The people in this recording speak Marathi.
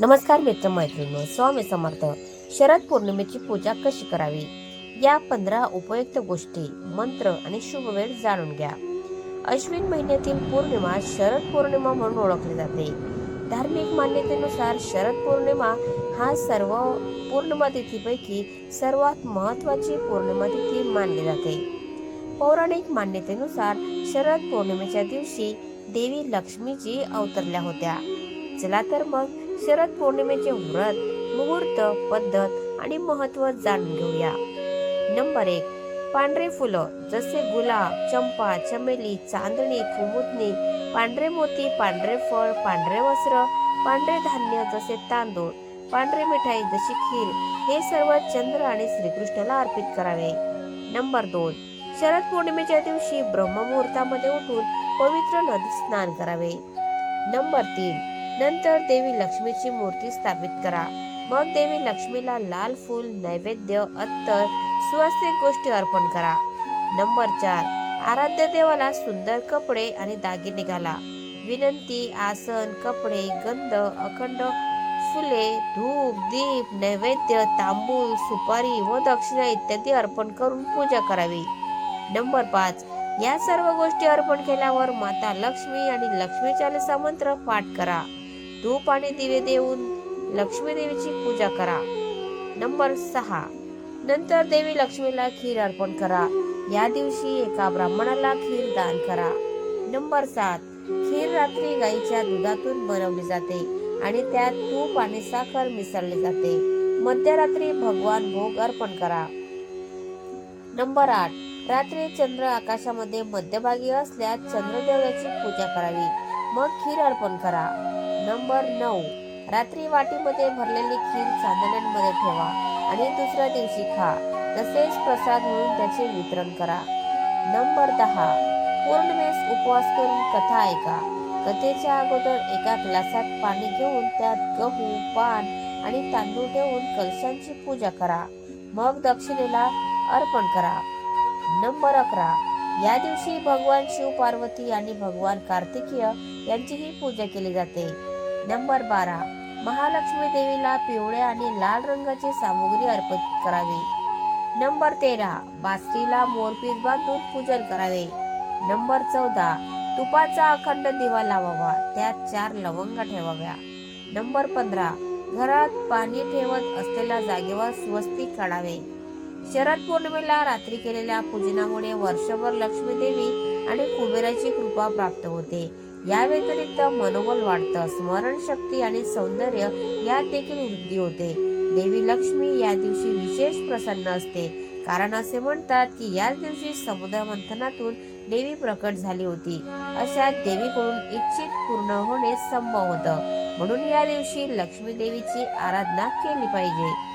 नमस्कार मित्र मैत्रिणी स्वामी समर्थ. शरद पौर्णिमेची पूजा कशी करावी? या पंधरा उपयुक्त गोष्टी मंत्र आणि शुभ वेळ जाणून घ्या. अश्विन महिन्यातील पौर्णिमा शरद पौर्णिमा म्हणून ओळखली जाते. धार्मिक मान्यतेनुसार शरद पौर्णिमा हा सर्व पौर्णिमा तिथीपैकी सर्वात महत्वाची पौर्णिमा तिथी मानली जाते. पौराणिक मान्यतेनुसार शरद पौर्णिमेच्या दिवशी देवी लक्ष्मीजी अवतरल्या होत्या. चला तर मग शरद पौर्णिमेचे व्रत मुहूर्त पद्धत आणि महत्त्व जाणून घेऊया. नंबर एक पांढरे फुलं जसे गुलाब चंपा चमेली चांदणी कुमुदनी पांढरे मोती पांढरे फळ पांढरे वस्त्र पांढरे धान्य जसे तांदूळ पांढरी मिठाई जशी खीर हे सर्व चंद्र आणि श्रीकृष्णाला अर्पित करावे. नंबर दोन शरद पौर्णिमेच्या दिवशी ब्रह्ममुहूर्तामध्ये उठून पवित्र नदीत स्नान करावे. नंबर तीन नंतर देवी लक्ष्मीची मूर्ती स्थापित करा. मग देवी लक्ष्मीला लाल फूल नैवेद्य अत्तर सुवासिक गोष्टी अर्पण करा. नंबर चार. आराध्य देवाला सुंदर कपडे आणि दागिने घाला विनंती आसन कपडे गंध अखंड फुले धूप दीप नैवेद्य तांबूल सुपारी व दक्षिणा इत्यादी अर्पण करून पूजा करावी. नंबर पाच. या सर्व गोष्टी अर्पण केल्यावर माता लक्ष्मी आणि लक्ष्मी चालिसा मंत्र पाठ करा. धूप आणि दिवे देऊन लक्ष्मी देवीची पूजा करा. नंबर सहा. नंतर देवी लक्ष्मीला खीर अर्पण करा. या दिवशी एका ब्राह्मणाला खीर दान करा. नंबर सात. खीर रात्री गाईच्या दुधातून बनवली जाते आणि त्यात तूप आणि साखर मिसळले जाते. मध्यरात्री भगवान भोग अर्पण करा. नंबर आठ. रात्री चंद्र आकाशामध्ये मध्यभागी असल्यास चंद्रदेव याची पूजा करावी. मग खीर अर्पण करा. नंबर नऊ. रात्री वाटीमध्ये भरलेली खीर चांदण्यांमध्ये ठेवा आणि दुसऱ्या दिवशी खा. तसेच प्रसाद म्हणून त्याचे वितरण करा. नंबर दहा. पौर्णिमेस उपवास करून कथा ऐका. कथेच्या अगोदर एका ग्लासात पाणी घेऊन त्यात गहू पान आणि तांदूळ ठेवून कलशांची पूजा करा. मग दक्षिणेला अर्पण करा. नंबर अकरा. या दिवशी भगवान शिव पार्वती आणि भगवान कार्तिकीय यांचीही पूजा केली जाते. नंबर बारा. महालक्ष्मी देवीला पिवळ्या आणि लाल रंगाची सामुग्री अर्पित करावी. नंबर तेरा. बासरीला मोरपीस बांधून पूजन करावे. नंबर चौदा. तुपाचा अखंड दिवा लावावा. त्यात चार लवंगा ठेवाव्या. नंबर पंधरा. घरात पाणी ठेवत असलेल्या जागेवर स्वस्तिक काढावे. शरद पौर्णिमेला रात्री केलेल्या पूजनामुळे वर्षभर लक्ष्मी देवी आणि कुबेराची कृपा प्राप्त होते. या व्यतिरिक्त मनोबल वाढतं स्मरणशक्ती आणि सौंदर्य यात देखील वृद्धी होते. देवी लक्ष्मी या दिवशी विशेष प्रसन्न असते. कारण असे म्हणतात की याच दिवशी समुद्र मंथनातून देवी प्रकट झाली होती. अशा देवीकडून इच्छित पूर्ण होणे संभव होतं. म्हणून या दिवशी लक्ष्मी देवीची आराधना केली पाहिजे.